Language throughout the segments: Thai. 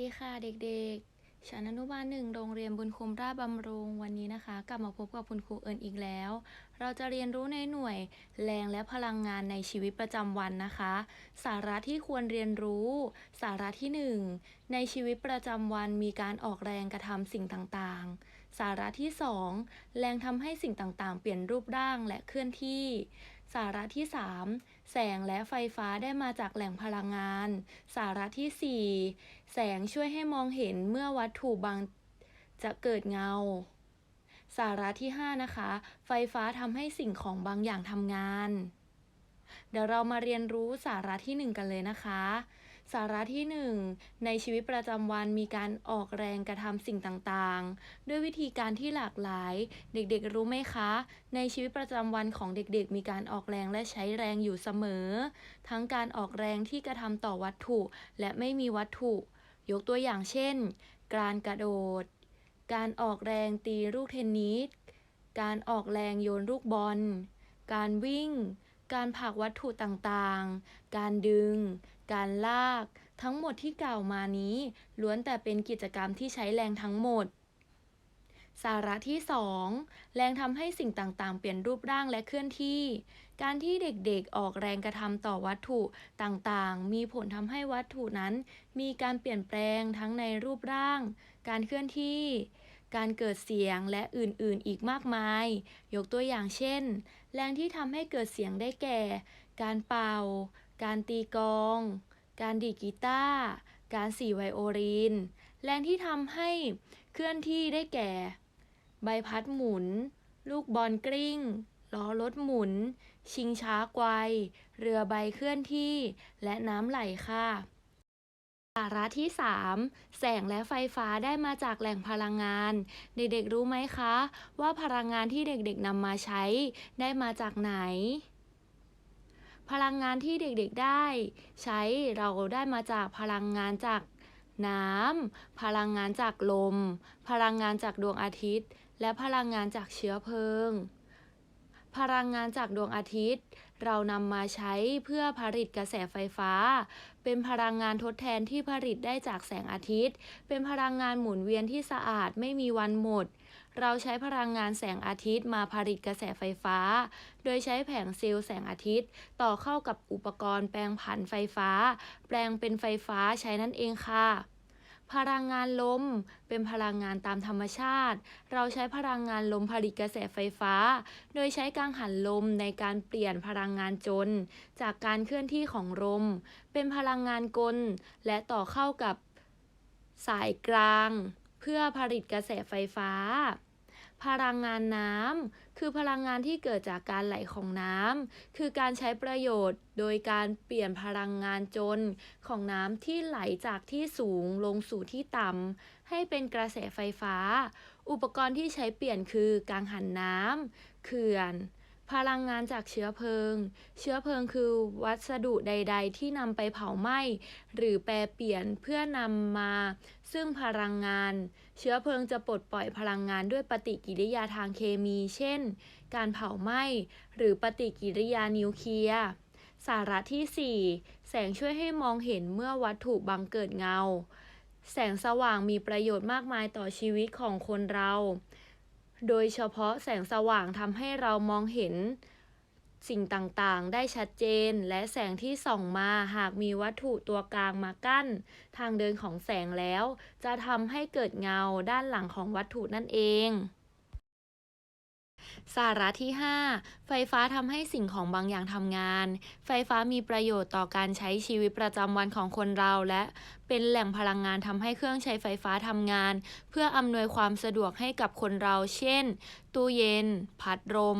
ดีค่ะเด็กๆ ชั้นอนุบาลหนึ่งโรงเรียนบุญคุมราชบำรุงวันนี้นะคะ กลับมาพบกับคุณครูเอิญอีกแล้ว เราจะเรียนรู้ในหน่วยแรงและพลังงานในชีวิตประจำวันนะคะ สาระที่ควรเรียนรู้ สาระที่หนึ่งในชีวิตประจำวันมีการออกแรงกระทำสิ่งต่างๆ สาระที่สองแรงทำให้สิ่งต่างๆ เปลี่ยนรูปร่างและเคลื่อนที่ สาระที่ 3 แสงและไฟฟ้าได้มาจากแหล่งพลังงาน สาระทีสี่ 4 แสงช่วยให้มองเห็นเมื่อวัตถุบางจะเกิดเงา สาระที่ 5 นะคะ ไฟฟ้าทำให้สิ่งของบางอย่างทำงาน เดี๋ยวเรามาเรียนรู้สาระที่ 1 กันเลยนะคะ สาระที่ 1 ในชีวิตประจำวันมีการออกแรงกระทำสิ่งต่างๆ ด้วยวิธีการที่หลากหลาย เด็กๆรู้ไหมคะ ในชีวิตประจำวันของเด็กๆ มีการออกแรงและใช้แรงอยู่เสมอ ทั้งการออกแรงที่กระทำต่อวัตถุ และไม่มีวัตถุ ยกตัวอย่างเช่น การกระโดด การออกแรงตีลูกเทนนิส การออกแรงโยนลูกบอล การวิ่ง การผลักวัตถุต่างๆ การดึง การลาก ทั้งหมดที่กล่าวมานี้ล้วนแต่เป็นกิจกรรมที่ใช้แรงทั้งหมด สาระที่ 2 แรงทำให้สิ่งต่างๆ เปลี่ยนรูปร่างและเคลื่อนที่ การที่เด็กๆออกแรงกระทำต่อวัตถุต่างๆ มีผลทำให้วัตถุนั้น มีการเปลี่ยนแปลงทั้งในรูปร่าง การเคลื่อนที่การเกิดเสียงและอื่นๆ อีกมากมาย ยกตัวอย่างเช่น แรงที่ทำให้เกิดเสียงได้แก่ การเป่า การตีกลอง การดีดกีตาร์ การสีไวโอลิน แรงที่ทำให้เคลื่อนที่ได้แก่ ใบพัดหมุน ลูกบอลกลิ้ง ล้อรถหมุน ชิงช้าไกว เรือใบเคลื่อนที่ และน้ำไหลค่ะสาระที่ 3 แสงและไฟฟ้าได้มาจากแหล่งพลังงาน เด็กๆรู้ไหมคะ ว่าพลังงานที่เด็กๆนำมาใช้ได้มาจากไหน พลังงานที่เด็กๆได้ ใช้เราได้มาจากพลังงานจากน้ำ พลังงานจากลม พลังงานจากดวงอาทิตย์ และพลังงานจากเชื้อเพลิง พลังงานจากดวงอาทิตย์ เรานำมาใช้เพื่อผลิตกระแสไฟฟ้า เป็นพลังงานทดแทนที่ผลิตได้จากแสงอาทิตย์ เป็นพลังงานหมุนเวียนที่สะอาดไม่มีวันหมด เราใช้พลังงานแสงอาทิตย์มาผลิตกระแสไฟฟ้า โดยใช้แผงเซลล์แสงอาทิตย์ ต่อเข้ากับอุปกรณ์แปลงผันไฟฟ้า แปลงเป็นไฟฟ้าใช้นั่นเองค่ะ พลังงานลม เป็นพลังงานตามธรรมชาติ เราใช้พลังงานลมผลิตกระแสไฟฟ้า โดยใช้กังหันลมในการเปลี่ยนพลังงานจนจากการเคลื่อนที่ของลม เป็นพลังงานกล และต่อเข้ากับสายกลาง เพื่อผลิตกระแสไฟฟ้า พลังงานน้ำคือพลังงานที่เกิดจากการไหลของน้ำคือการใช้ประโยชน์ โดยการเปลี่ยนพลังงานจนของน้ำที่ไหลจากที่สูงลงสู่ที่ต่ำให้เป็นกระแสไฟฟ้า อุปกรณ์ที่ใช้เปลี่ยนคือกังหันน้ำเขื่อน พลังงานจากเชื้อเพลิง เชื้อเพลิงคือวัสดุใด ๆ ที่นำไปเผาไหม้ หรือแปรเปลี่ยนเพื่อนำมา ซึ่งพลังงาน เชื้อเพลิงจะปลดปล่อยพลังงานด้วยปฏิกิริยาทางเคมี เช่น การเผาไหม้ หรือปฏิกิริยานิวเคลียร์ สาระที่ 4 แสงช่วยให้มองเห็นเมื่อวัตถุบังเกิดเงา แสงสว่างมีประโยชน์มากมายต่อชีวิตของคนเรา โดยเฉพาะแสงสว่างทำให้เรามองเห็นสิ่งต่างๆ ได้ชัดเจน และแสงที่ส่องมาหากมีวัตถุตัวกลางมากั้น ทางเดินของแสงแล้ว จะทำให้เกิดเงาด้านหลังของวัตถุนั่นเอง สาระที่ 5 ไฟฟ้าทำให้สิ่งของบางอย่างทำงาน ไฟฟ้ามีประโยชน์ต่อการใช้ชีวิตประจำวันของคนเรา และเป็นแหล่งพลังงานทำให้เครื่องใช้ไฟฟ้าทำงาน เพื่ออำนวยความสะดวกให้กับคนเรา เช่น ตู้เย็น พัดลม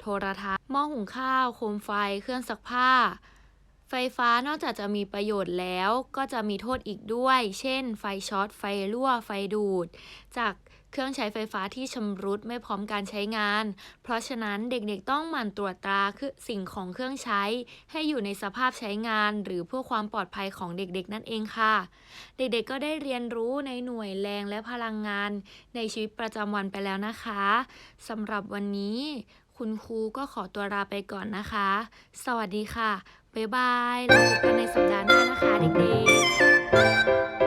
โทรทัศน์ หม้อหุงข้าว โคมไฟ เครื่องซักผ้า ฟฟ้านอกจากจะมีประโยชน์แล้วก็จะมีโทษอีกด้วย เช่น ไฟช็อต ไฟรั่ว ไฟดูด จากเครื่องใช้ไฟฟ้าที่ชำรุดไม่พร้อมการใช้งาน เพราะฉะนั้นเด็กๆต้องหมั่นตรวจตราคือสิ่งของเครื่องใช้ ให้อยู่ในสภาพใช้งาน หรือเพื่อความปลอดภัยของเด็กๆ นั่นเองค่ะ เด็กๆก็ได้เรียนรู้ในหน่วยแรงและพลังงาน ในชีวิตประจำวันไปแล้วนะคะสำหรับวันนี้ คุณครูก็ขอตัวลาไปก่อนนะคะ สวัสดีค่ะ บ๊ายบายแล้วพบกันในสัปดาห์หน้านะคะเด็กๆ